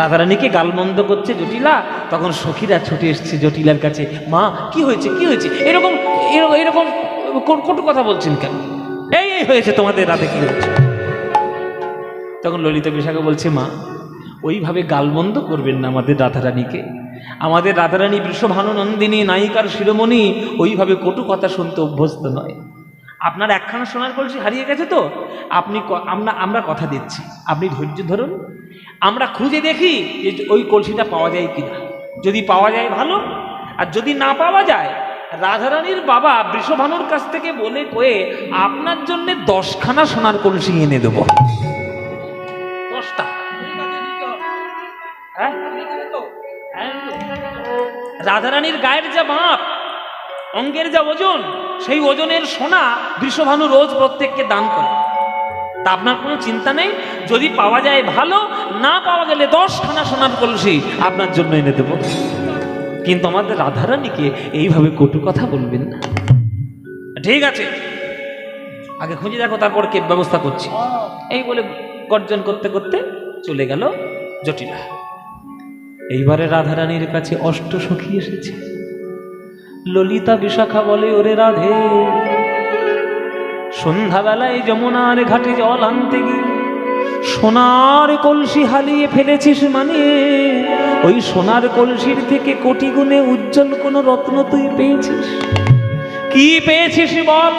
রাধারানীকে গালমন্দ করছে জটিলা, তখন সখীরা ছুটে এসছে জটিলার কাছে, মা, কি হয়েছে কি হয়েছে? এরকম এরকম কটু কথা বলছেন কেন? এই এই হয়েছে তোমাদের রাতে কি হয়েছে? তখন ললিতা বিশাখা বলছে, মা, ওইভাবে গালমন্দ করবেন না আমাদের রাধারানীকে। আমাদের রাধারানী বৃষভানুনন্দিনী নায়িকার শিরোমণি, ওইভাবে কটু কথা শুনতে অভ্যস্ত নয়। আপনার একখানা সোনার কলসি হারিয়ে গেছে তো, আপনি আমরা আমরা কথা দিচ্ছি। আপনি ধৈর্য ধরুন। আমরা খুঁজে দেখি যে ওই কলসিটা পাওয়া যায় কিনা। যদি পাওয়া যায় ভালো, আর যদি না পাওয়া যায়, রাধারানীর বাবা বৃষভানুর কাছ থেকে বলে কয়ে আপনার জন্য দশখানা সোনার কলসি এনে দেবো। দশটা? হ্যাঁ? রাধারানীর গায়ের যা মাপ অঙ্গের যা ওজন, সেই ওজনের সোনা বৃষভানু রোজ প্রত্যেককে দান করে। তা আপনার কোনো চিন্তা নেই? যদি পাওয়া যায় ভালো, না পাওয়া গেলে দশখানা সোনার কলসি আপনার জন্য এনে দেবো। কিন্তু আমাদের রাধারানীকে এইভাবে কটু কথা বলবেন না। ঠিক আছে। আগে খুঁজে দেখো, তারপর কে ব্যবস্থা করছি। এই বলে গর্জন করতে করতে চলে গেল জটিলা। এইবারে রাধারানীর কাছে অষ্ট সখী এসেছে। ললিতা বিশাখা বলে, ওরে রাধে, সন্ধ্যাবেলায় যমুনার ঘাটে জল আনতে গিয়ে সোনার কলসি হারিয়ে ফেলেছিস মানে ওই সোনার কলসির থেকে কোটি গুণে উজ্জ্বল কোনো রত্ন তুই পেয়েছিস? কি পেয়েছিস বল?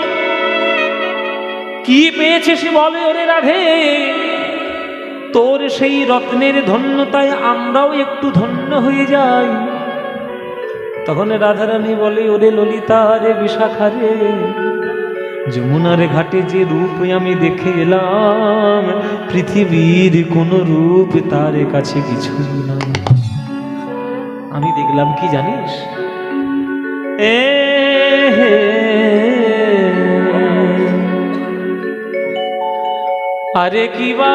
কি পেয়েছিস বলে, ওরে রাধে? তোর সেই রত্নের ধন্যতায় আমরাও একটু ধন্য হয়ে যাই। তখন রাধারানী বলে, ওরে ললিতা রে বিশাখা রে, যমুনার ঘাটে যে রূপ আমি দেখে এলাম, পৃথিবীর কোন রূপ তার কাছে কিছু না। আমি দেখলাম কি জানিস? এ আরে কি বা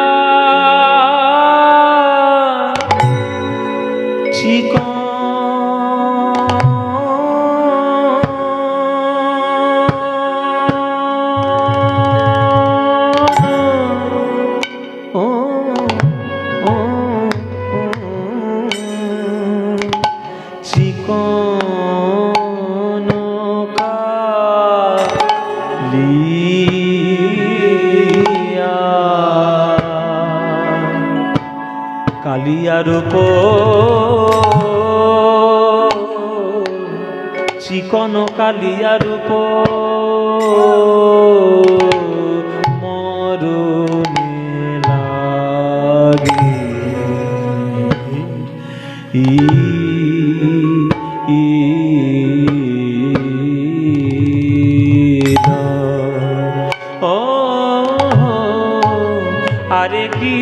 আরে কি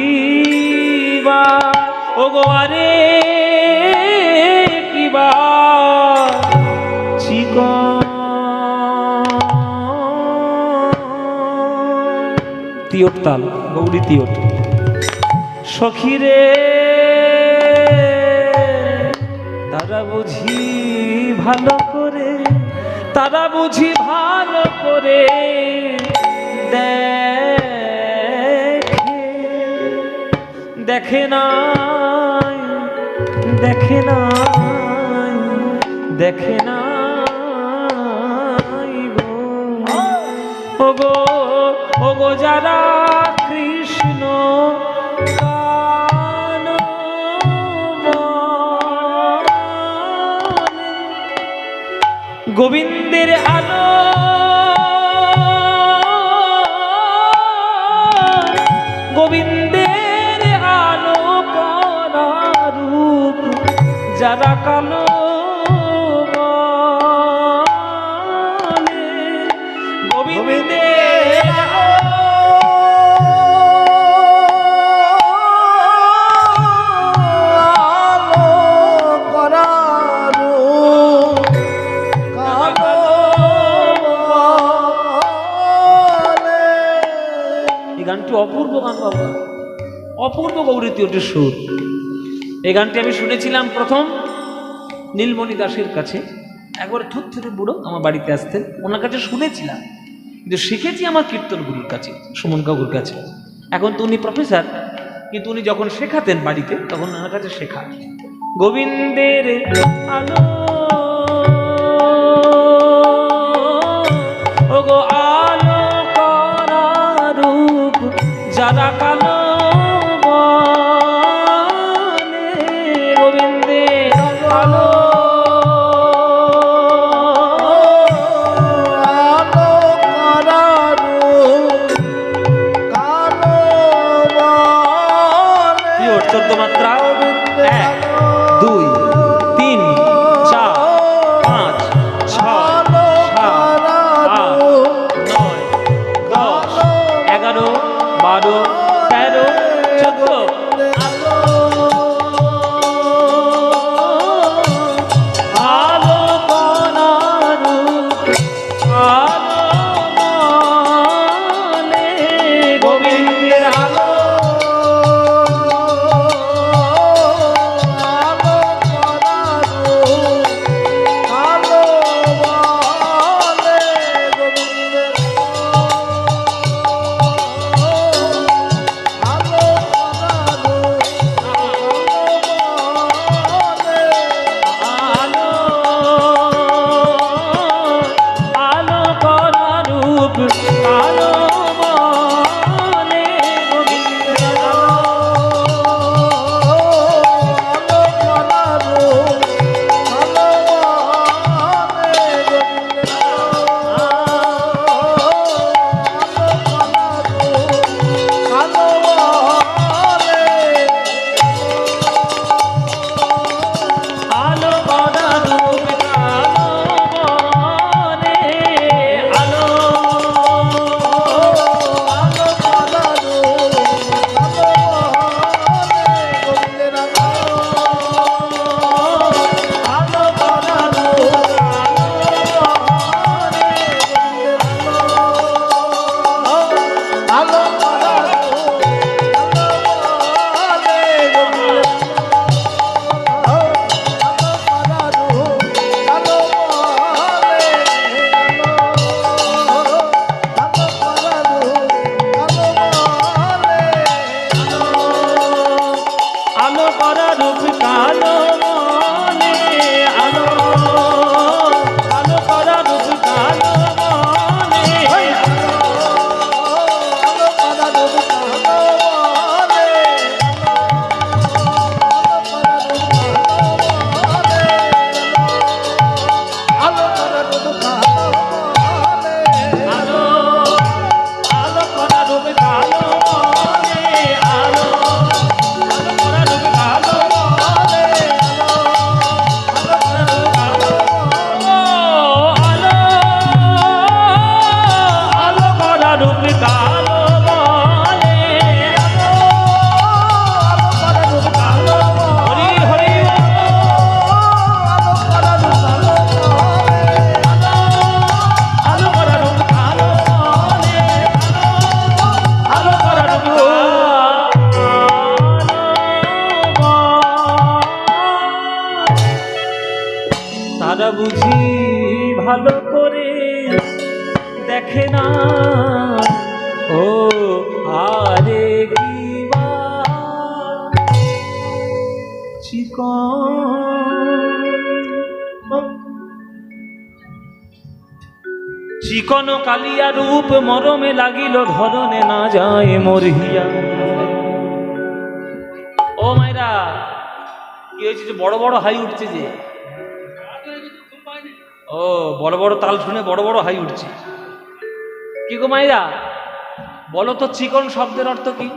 বা? ও গো আরে কি বা? তিয়ট তাল, গৌরী তিয়ট। সখিরে তারা বুঝি ভালো করে, তারা বুঝি ভালো করে, দেখে। দেখে নাই দেখে নাই দেখে নাই গো। ওগো ওগো যারা কৃষ্ণ গোবিন্দের আলো অপূর্ব সুর। এই গানটি আমি শুনেছিলাম প্রথম নীলমণি দাসের কাছে। একবার থুর বুড়ো আমার বাড়িতে আসতেন। ওনার কাছে শুনেছিলাম। কিন্তু শিখেছি আমার কীর্তন গুরুর কাছে, সুমন কাকুর কাছে। এখন তো উনি প্রফেসর, কিন্তু উনি যখন শেখাতেন বাড়িতে, তখন ওনার কাছে শেখা। গোবিন্দের আলো চিকন কালিয়া রূপ মরমে লাগিল ধরনে না যায় মরহিয়া ও মাইরা কি হয়েছে যে বড় বড় হাই উঠছে যে? ও, বড় বড় তাল শুনে বড় বড় হাই উঠছে। কি গো মাইরা বলো তো চিকন শব্দের অর্থ কি?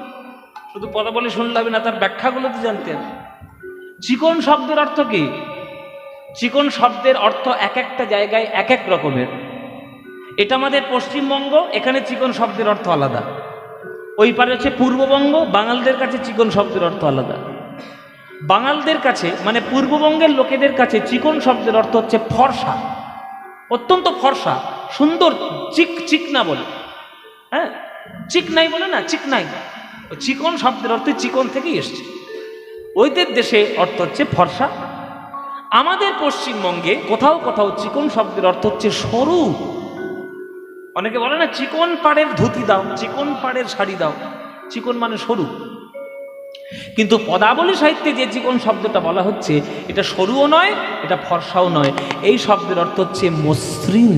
শুধু পদা বলে শুনলে হবে না, তার ব্যাখ্যাগুলো তো জানতে চিকন শব্দের অর্থ কি? চিকন শব্দের অর্থ এক একটা জায়গায় এক এক রকমের। এটা আমাদের পশ্চিমবঙ্গ, এখানে চিকন শব্দের অর্থ আলাদা। ওই পারে হচ্ছে পূর্ববঙ্গ, বাঙালদের কাছে চিকন শব্দের অর্থ আলাদা। বাঙালদের কাছে মানে পূর্ববঙ্গের লোকেদের কাছে চিকন শব্দের অর্থ হচ্ছে ফর্সা। অত্যন্ত ফর্সা, সুন্দর, চিক চিকনা বলে। হ্যাঁ? চিকনাই বলে না চিকনাই চিকন শব্দের অর্থ চিকন থেকেই এসছে। ওইদের দেশে অর্থ হচ্ছে ফর্সা। আমাদের পশ্চিমবঙ্গে কোথাও কোথাও চিকন শব্দের অর্থ হচ্ছে সরু। অনেকে বলে না, চিকন পাড়ের ধুতি দাও, চিকন পাড়ের শাড়ি দাও, চিকন মানে সরু। কিন্তু পদাবলী সাহিত্যে যে চিকন শব্দটা বলা হচ্ছে, এটা সরুও নয়, এটা ফর্সাও নয়। এই শব্দের অর্থ হচ্ছে মসৃণ।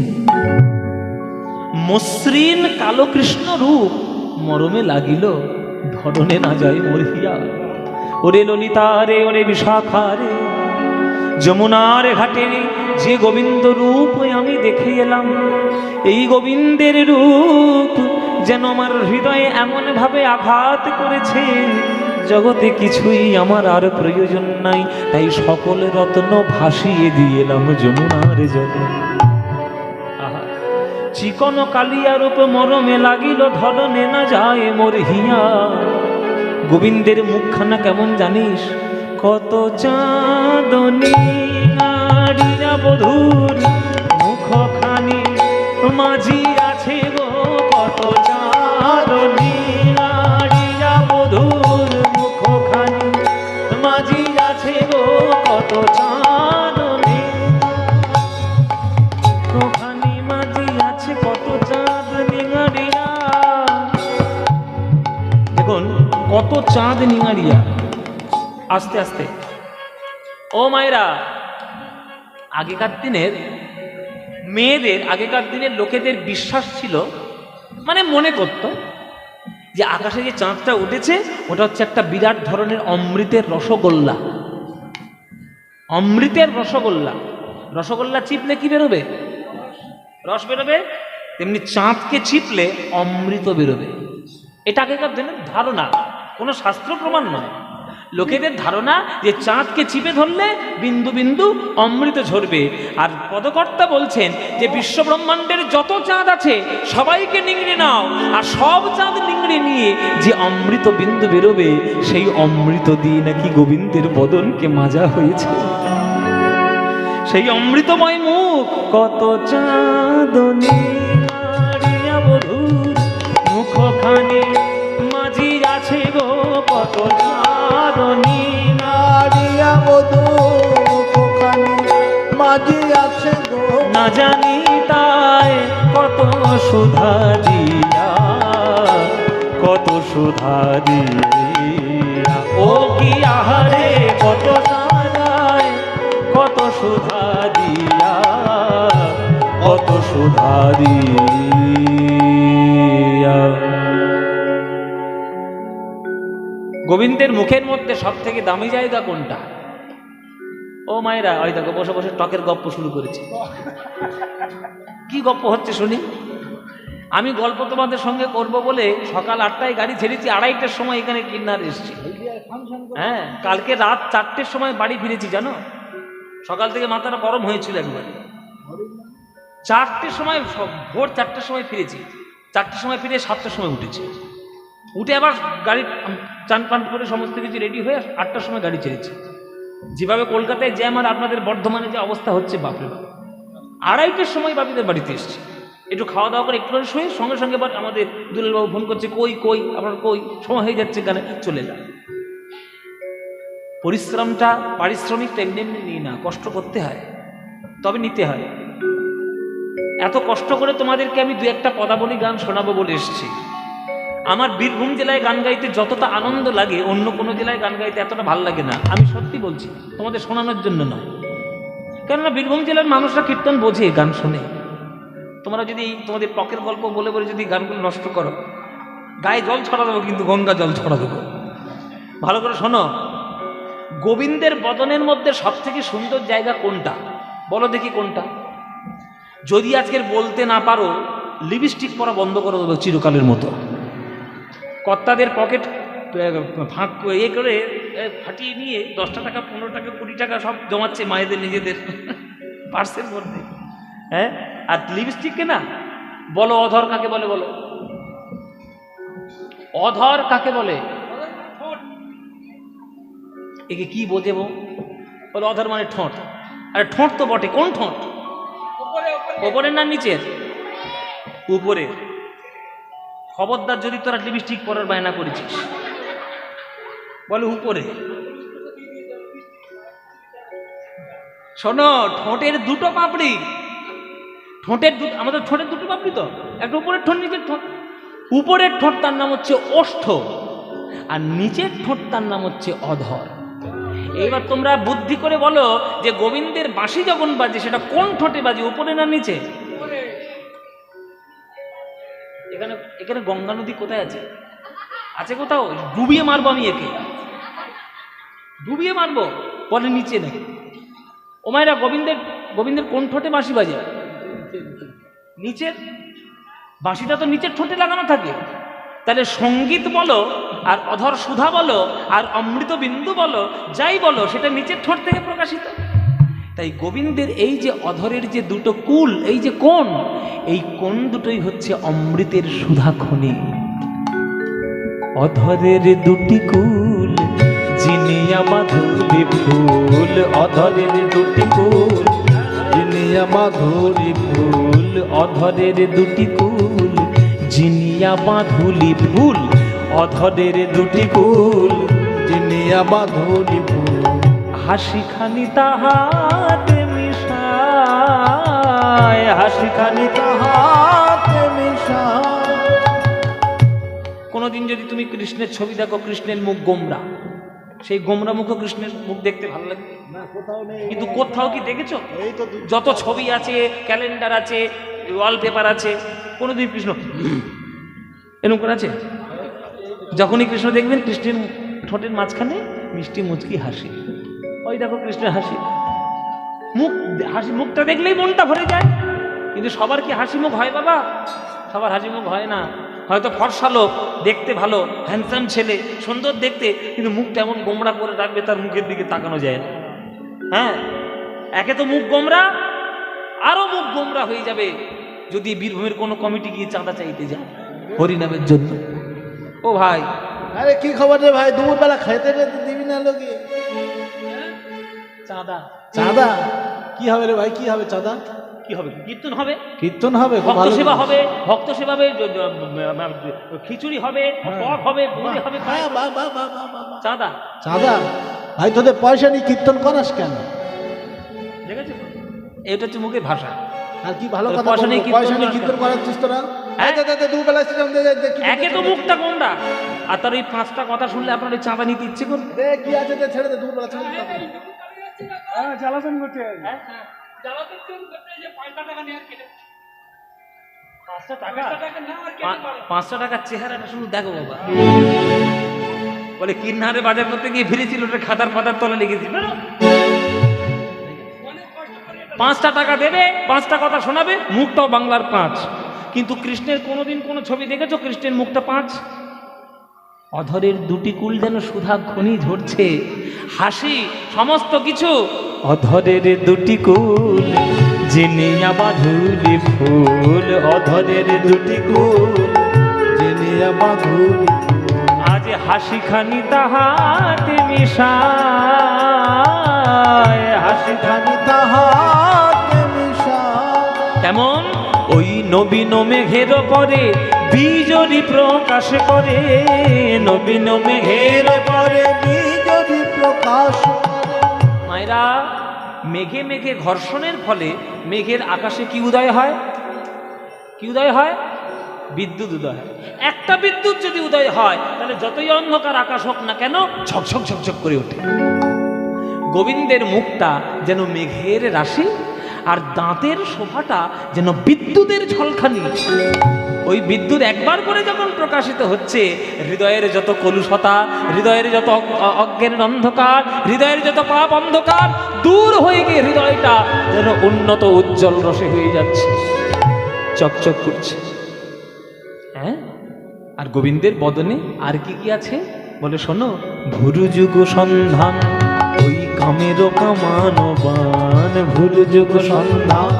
মসৃণ কালো কৃষ্ণ রূপ মরমে লাগিল, ধরনে না যায় মরিয়া। ওরে ললিতা রে, ওরে বিশাখা রে যমুনার ঘাটে যে গোবিন্দ রূপ আমি দেখে এলাম, এই গোবিন্দের রূপ যেন আমার হৃদয়ে এমনভাবে আঘাত করেছে। জগতে কিছুই আমার আর প্রয়োজন নাই, তাই সকল রত্ন ভাসিয়ে দিয়ে এলাম যমুনার জলে। চিকন কালিয়া রূপ মরমে লাগিল, ধরনে না যায় মোর হিয়া। গোবিন্দের মুখখানা কেমন জানিস? কত চাঁদনি নারীরা বধুর মুখখানি মাঝি আছে গো, কত চাঁদনি নারীরা বধুর মুখখানি মাঝি আছে গো, কত চাঁদনি মাঝি আছে, কত কত চাঁদ নিঙারিয়া আস্তে আস্তে। ও মায়েরা, আগেকার দিনের মেয়েদের, আগেকার দিনের লোকেদের বিশ্বাস ছিল মানে মনে করত যে আকাশে যে চাঁদটা উঠেছে, ওটা হচ্ছে একটা বিরাট ধরনের অমৃতের রসগোল্লা। অমৃতের রসগোল্লা। রসগোল্লা চিপলে কি বেরোবে? রস বেরোবে? তেমনি চাঁদকে চিপলে অমৃত বেরোবে। এটা আগেকার দিনের ধারণা। কোনো শাস্ত্র প্রমাণ নয়। লোকেদের ধারণা যে চাঁদকে চিপে ধরলে বিন্দু বিন্দু অমৃত ঝরবে। আর পদকর্তা বলছেন যে বিশ্ব ব্রহ্মাণ্ডের যত চাঁদ আছে, সবাইকে নিংড়ে নাও। আর সব চাঁদ নিংড়ে নিয়ে যে অমৃত বিন্দু বেরোবে, সেই অমৃত দিয়ে নাকি গোবিন্দের বদনকে মাজা হয়েছে। সেই অমৃতময় মুখ কত চাঁদনি মুখখানি মাঝি আছে গো কত মুখখানি না জানি তাই কত সুধা দিয়া, কত সুধা দিয়া। ও কি আহারে, কত কত সুধা দিয়া, কত সুধা দিয়া। গোবিন্দের মুখের মধ্যে সব থেকে দামি জায়গা কোনটা? ও মায়েরা, ওই দেখো, বসে বসে টকের গপ্প শুরু করেছে। কি গপ্প হচ্ছে শুনি? আমি গল্প তোমাদের সঙ্গে করব বলে সকাল আটটায় গাড়ি ছেড়েছি, আড়াইটার সময় এখানে কিন্নার এসছি। হ্যাঁ কালকে রাত চারটের সময় বাড়ি ফিরেছি, জানো? সকাল থেকে মাথাটা গরম হয়েছিল একবার। চারটের সময় ভোর চারটের সময় ফিরেছি। চারটের সময় ফিরে সাতটার সময় উঠেছি। উঠে আবার গাড়ি চান পান করে সমস্ত কিছু রেডি হয়ে আটটার সময় গাড়ি ছেড়েছি। যেভাবে কলকাতায় জ্যাম আর আপনাদের বর্ধমানে যে অবস্থা হচ্ছে, বাপরে বাপ। আড়াইটের সময় বাপিদের বাড়িতে এসছি। একটু খাওয়া দাওয়া করে একটু শুয়ে সঙ্গে সঙ্গে আবার আমাদের দুলালবাবু ফোন করছে, কই কই? আপনার কই? সময় হয়ে যাচ্ছে এখানে চলে যা পরিশ্রমটা, পারিশ্রমিকটা এমনি এমনি নিই না, কষ্ট করতে হয়, তবে নিতে হয়। এত কষ্ট করে তোমাদেরকে আমি দু একটা পদাবলী গান শোনাবো বলে এসেছি। আমার বীরভূম জেলায় গান গাইতে যতটা আনন্দ লাগে, অন্য কোনো জেলায় গান গাইতে এতটা ভালো লাগে না। আমি সত্যি বলছি, তোমাদের শোনানোর জন্য নয়। কেননা বীরভূম জেলার মানুষরা কীর্তন বোঝে, গান শোনে। তোমরা যদি তোমাদের পকের গল্প বলে বলে যদি গানগুলো নষ্ট করো, গায়ে জল ছড়া দেবো, কিন্তু গঙ্গা জল ছড়া দেবো। ভালো করে শোনো। গোবিন্দের বদনের মধ্যে সব থেকে সুন্দর জায়গা কোনটা? বলো দেখি কোনটা। যদি আজকের বলতে না পারো, লিপস্টিক পরা বন্ধ করে দেবো চিরকালের মতো। কর্তাদের পকেট ফাঁক ইয়ে করে ফাটিয়ে নিয়ে দশটা টাকা পনেরো টাকা কুড়ি টাকা সব জমাচ্ছে মায়েদের নিজেদের। পার্সের মধ্যে। হ্যাঁ? আর লিপস্টিককে না বলো অধর কাকে বলে বলো। অধর কাকে বলে? একে কি বোঝেবো বলে অধর মানে ঠোঁট। আরে ঠোঁট তো বটে কোন ঠোঁট? ওপরের না নিচের? উপরের। খবরদার যদি তোরা লিপস্টিক পরার বায়না করেছিস। বলে উপরে। শোনো, ঠোঁটের দুটো পাপড়ি। ঠোঁটের দু আমাদের ঠোঁটের দুটো পাপড়ি তো? একটা উপরের ঠোঁট, নিচের ঠোঁট। উপরের ঠোঁট তার নাম হচ্ছে ওষ্ঠ, আর নিচের ঠোঁট তার নাম হচ্ছে অধর। এইবার তোমরা বুদ্ধি করে বলো যে গোবিন্দের বাঁশি যখন বাজে, সেটা কোন ঠোঁটে বাজে, উপরে না নিচে? এখানে এখানে গঙ্গা নদী কোথায় আছে? আছে কোথাও? ডুবিয়ে মারবো আমি একে। ডুবিয়ে মারবো? বলে নিচে নেই। ও মায়েরা, গোবিন্দের গোবিন্দের কোন ঠোঁটে বাঁশি বাজে? নিচের বাঁশিটা তো নিচের ঠোঁটে লাগানো থাকে। তাহলে সংগীত বলো, আর অধর সুধা বলো, আর অমৃত বিন্দু বলো, যাই বলো, সেটা নিচের ঠোঁট থেকে প্রকাশিত। তাই গোবিন্দের এই যে অধরের যে দুটো কুল, এই যে কোন এই কোণ দুটোই হচ্ছে অমৃতের সুধা খনি। অধরের দুটি কুল জিনিয়া মাধুরী ফুল অধরের দুটি কুল জিনিয়া মাধুরী ফুল অধরের দুটি কুল জিনিয়া মাধুলি ফুল, অধরের দুটি কুল জিনিয়া মাধুরী ফুল। হাসি খানি তাহাতে মিশায় হাসি খানি তাহাতে মিশা কোনোদিন যদি তুমি কৃষ্ণের ছবি দেখো কৃষ্ণের মুখ গোমরা। সেই গোমরা মুখ কৃষ্ণের মুখ দেখতে ভালো লাগে। না কোথাও নেই। কিন্তু কোথাও কি দেখেছ? এই তো যত ছবি আছে ক্যালেন্ডার আছে ওয়ালপেপার আছে কোনোদিন কৃষ্ণ এরকম করে আছে? যখনই কৃষ্ণ দেখবেন কৃষ্ণের ঠোঁটের মাঝখানে মিষ্টি মুচকি হাসি। ওই দেখো কৃষ্ণের হাসি। মুখ, হাসি, মুখটা দেখলেই মনটা ভরে যায়। কিন্তু সবার কি হাসি মুখ হয় বাবা? সবার হাসি মুখ হয় না। হয়তো ফর্সা লোক, দেখতে ভালো হ্যান্ডসাম ছেলে, সুন্দর দেখতে, কিন্তু মুখটা এমন গোমড়া করে রাখবে, তার মুখের দিকে তাকানো যায় না। হ্যাঁ? একে তো মুখ গোমরা আরও মুখ গোমরা হয়ে যাবে, যদি বীরভূমের কোনো কমিটি গিয়ে চাঁদা চাইতে যায়, হরিনামের জন্য। ও ভাই। আরে কি খবর রে ভাই? দুপুরবেলা খাইতে দিবি না লোকে। চাঁদা। চাঁদা? কি হবে রে ভাই? কি হবে চাঁদা? কি হবে? কীর্তন হবে? কীর্তন হবে? ভক্ত সেবা হবে ভক্ত সেবা হবে খিচুড়ি হবে টক হবে হবে হ্যাঁ। চাঁদা। চাঁদা? ভাই তোদের পয়সা নিয়ে কীর্তন করাস কেন? দেখেছ? এটা হচ্ছে মুখের ভাষা। আর কি ভালো কথা পয়সা নিয়ে কীর্তন পয়সা নিয়ে কীর্তন? করাচ্ছিস তোরা হ্যাঁ? এই দে, দে, দে, দুবেলা সেরকম দে, দে, দে, কি একে তো মুখটা কোনটা? আর তার ওই পাঁচটা কথা শুনলে আপনার ওই চাঁদা নিতে ইচ্ছে করবে? কি আছে ছেড়ে দে দুপুরবেলা ছেড়ে হ্যাঁ জ্বালাতন করছে পাঁচটা টাকা পা- পাঁচশো টাকার চেহারাটা শুধু দেখো বাবা। বলে কিন্নারে বাজার করতে গিয়ে ফিরেছিল ওটা খাতার পাতার তলে লেগেছি। পাঁচটা টাকা দেবে পাঁচটা কথা শোনাবে মুখটাও বাংলার পাঁচ। কিন্তু কৃষ্ণের কোনোদিন কোনো ছবি দেখেছ? কৃষ্ণের মুখটা পাঁচ? অধরের দুটি কুল যেন সুধা খনি ঝরছে। হাসি সমস্ত কিছু। অধরের দুটি কুল জিনিয়া মাধুরী ফুল। অধরের দুটি কুল জিনিয়া মাধুরী আজ হাসি খানি তাহাতে মিশায়। হাসি খানি তাহাতে মিশা তেমন ওই নবীন মেঘের পরে বীজরি প্রকাশ করে। নবীন মেঘের পরে বিজরি প্রকাশ মায়েরা, মেঘে মেঘে ঘর্ষণের ফলে মেঘের আকাশে কি উদয় হয়? কি উদয় হয়? বিদ্যুৎ উদয় একটা বিদ্যুৎ যদি উদয় হয়, তাহলে যতই অন্ধকার আকাশ হোক না কেন ঝকঝক ঝকঝক করে ওঠে। গোবিন্দের মুখটা যেন মেঘের রাশি, আর দাঁতের শোভাটা যেন বিদ্যুতের ঝলখানি। ওই বিদ্যুৎ একবার করে যখন প্রকাশিত হচ্ছে, হৃদয়ের যত কলুষতা, হৃদয়ের যত অজ্ঞানের অন্ধকার, হৃদয়ের যত পাপ অন্ধকার, দূর হয়ে গিয়ে হৃদয়টা যেন উন্নত, উজ্জ্বল রসে হয়ে যাচ্ছে, চকচক করছে। হ্যাঁ? আর গোবিন্দের বদনে আর কি কি আছে? বলে শোনো ভুরু যুগ সন্ধান, ওই কামেরও কামানো বান ভুরু যুগ সন্ধান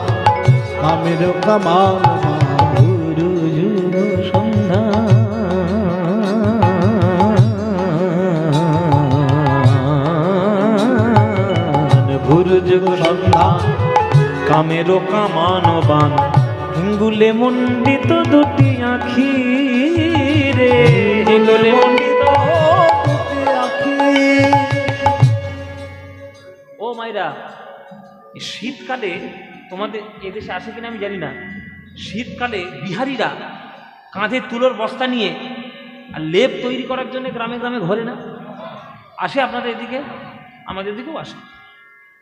আমির কামান ভুরু সন্ধান কামেরও কামানো বান। হিঙ্গুলে মণ্ডিত দুটি আখি রে। হিঙ্গুলে ও মাইরা শীতকালে তোমাদের এদেশে আসে কিনা আমি জানি না। শীতকালে বিহারিরা কাঁধে তুলোর বস্তা নিয়ে আর লেপ তৈরি করার জন্য গ্রামে গ্রামে ঘরে না? আসে আপনাদের এদিকে? আমাদের দিকেও আসে।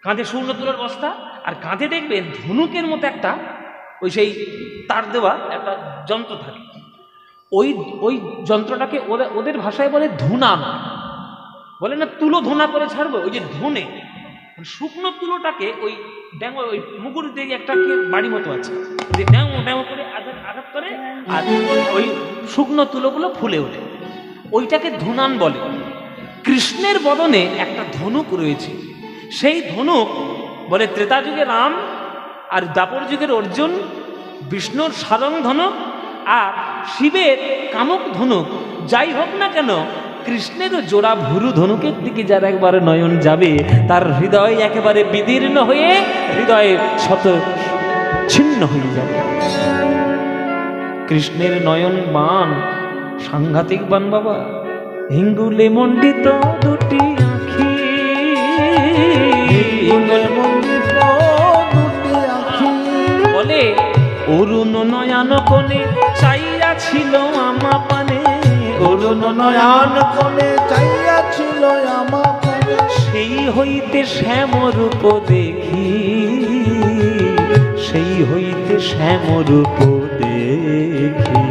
কাঁধে শূন্য তুলোর বস্তা, আর কাঁধে দেখবেন ধনুকের মতো একটা ওই সেই তার দেওয়া একটা যন্ত্র থাকে। ওই ওই যন্ত্রটাকে ওদের ওদের ভাষায় বলে ধুনান। বলে না, তুলো ধুনা করে ছাড়বো, ওই যে ধুনে। মানে শুকনো তুলোটাকে ওই ড্যাঙ, ওই মুগুর দিয়ে একটা বাড়ি মতো আছে, যে ড্যাঙ ড্যাঙ করে আঘাত আঘাত করে, আর ওই শুকনো তুলোগুলো ফুলে ওঠে। ওইটাকে ধুনান বলে। কৃষ্ণের বদনে একটা ধনুক রয়েছে। সেই ধনুক বলে ত্রেতা যুগে রাম আর দাপর যুগের অর্জুন, বিষ্ণুর সারং ধনুক আর শিবের কামক ধনুক। যাই হোক না কেন, কৃষ্ণের জোড়া ভুরু ধনুকের দিকে যার একবারে নয়ন যাবে, তার হৃদয় একেবারে বিদীর্ণ হয়ে হৃদয়ে শত ছিন্ন হয়ে যাবে। কৃষ্ণের নয়ন বান, সাংঘাতিক বান বাবা, হিঙ্গুলে মণ্ডিত দুটি বলে? অরুণ নয়ন কোণে চাইয়া ছিল আমা পানে অরুণ নয়ন কোণে চাইয়াছিল আমার কোণে। সেই হইতে শ্যামরূপ দেখি। সেই হইতে শ্যামরূপ দেখি।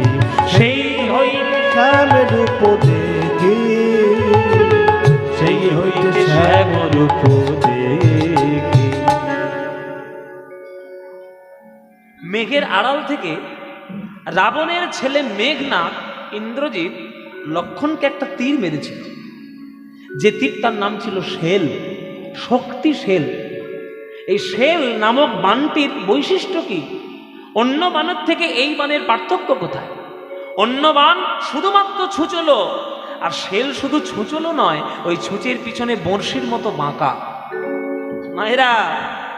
সেই হইতে শ্যাম রূপ দেখি। সেই হইতে শ্যামরূপ দেখি মেঘের আড়াল থেকে রাবণের ছেলে মেঘনাথ ইন্দ্রজিৎ লক্ষণকে একটা তীর মেরেছিল। যে তীরটার নাম ছিল শেল, শক্তি শেল। এই শেল নামক বানটির বৈশিষ্ট্য কি? অন্য বানের থেকে এই বানের পার্থক্য কোথায়? অন্য বান শুধুমাত্র ছুচলো আর শেল শুধু ছুঁচলো নয়, ওই ছুঁচের পিছনে বড়শির মতো বাঁকা। মায়েরা,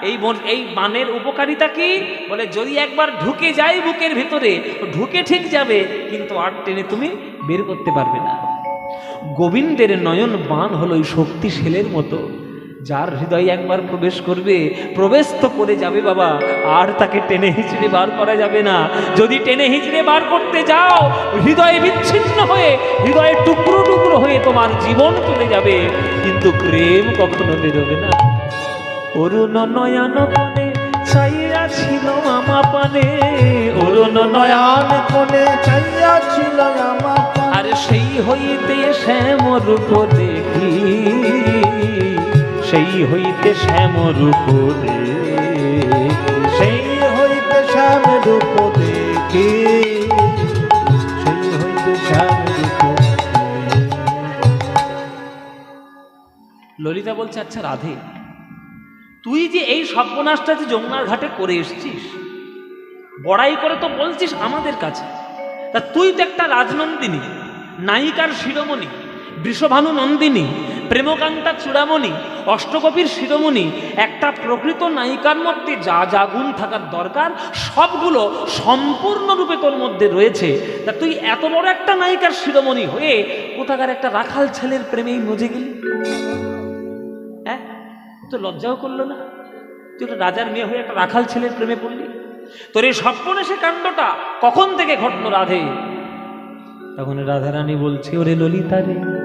এই এই বানের উপকারিতা কি? বলে, যদি একবার ঢুকে যায় বুকের ভেতরে ঢুকে ঠিক যাবে, কিন্তু আর টেনে তুমি বের করতে পারবে না। গোবিন্দের নয়ন বান হলো ওই শক্তিশীলের মতো। যার হৃদয়ে একবার প্রবেশ করবে, প্রবেশ তো করে যাবে বাবা। আর তাকে টেনে হিচড়ে বার করা যাবে না। যদি টেনে হিচড়ে বার করতে যাও, হৃদয়ে বিচ্ছিন্ন হয়ে, হৃদয়ে টুকরো টুকরো হয়ে তোমার জীবন চলে যাবে। কিন্তু প্রেম কখনো বেরোবে না। অরুণ নয়ন চাইয়া ছিল আমা পানে। অরুণ নয়ন কোণে চাইয়াছিল আমার কোণে। আর সেই হইতে শ্যাম রূপ দেখি। সেই হইতে শ্যাম রূপ সেই হইতে শ্যাম রূপ দেখি হইতে ললিতা বলছে আচ্ছা রাধে, তুই যে এই সর্বনাশটা যে যমুনার ঘাটে করে এসছিস, বড়াই করে তো বলছিস আমাদের কাছে। তা তুই তো একটা রাজনন্দিনী, নায়িকার শিরোমণি, বৃষভানু নন্দিনী, প্রেমকান্তা চূড়ামণি অষ্টকপির শিরোমণি, একটা প্রকৃত নায়িকার মধ্যে যা যা গুণ থাকার দরকার, সবগুলো সম্পূর্ণরূপে তোর মধ্যে রয়েছে। তা তুই এত বড় একটা নায়িকার শিরোমণি হয়ে কোথাকার একটা রাখাল ছেলের প্রেমেই মজে গেলি? হ্যাঁ? তো লজ্জাও করল না। তুই একটা রাজার মেয়ে হয়ে একটা রাখাল ছেলের প্রেমে পড়লি। তোর এই সে কাণ্ডটা কখন থেকে ঘটলো রাধে? তখন রাধারানী বলছে, ওরে ললিতা রে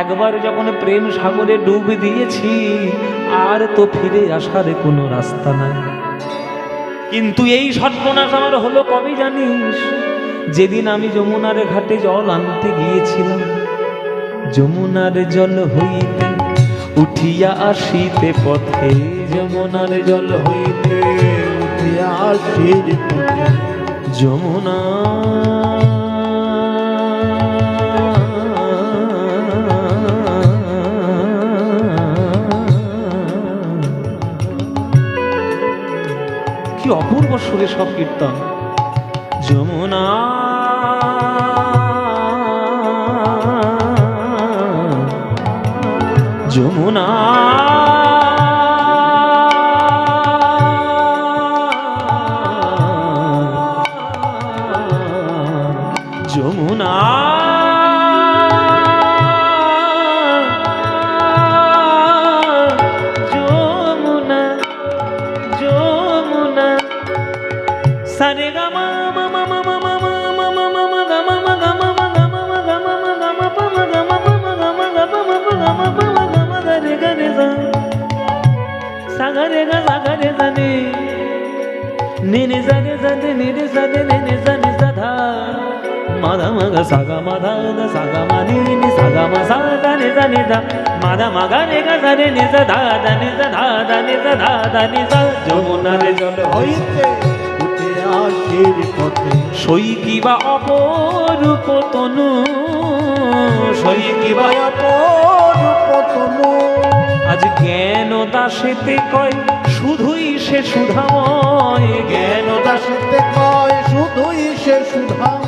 একবার যখন প্রেম সাগরে ডুব দিয়েছি, আর তো ফিরে আসার কোনো রাস্তা নাই। কিন্তু এই সর্বনাশ আমার হলো, কবে জানিস? যেদিন আমি যমুনার ঘাটে জল আনতে গিয়েছিলাম, যমুনার জল হইতে উঠিয়া আসিতে পথে, যমুনার জল হইতে উঠিয়া পথে, যমুনা কি অপূর্ব সুরে সব কীর্তন। যমুনা। যমুনা। सरे गा मा मा मा मा मा मा मा sagare ga sagare zane ni ni zane zane ni ni zane ni ni zane zada mada maga saga mada da saga ma ni ni saga ma sa da ni zane da mada maga re ga zane ni zada da ni zada da ni zada da ni sa jomuna re jol hoite আসির পথে। সই কিবা অপরূপ তনু? সই কিবা পতনু আজ জ্ঞান দাসেতে কয় শুধুই সে সুধাময় জ্ঞান দাস দাসেতে কয় শুধুই সে সুধা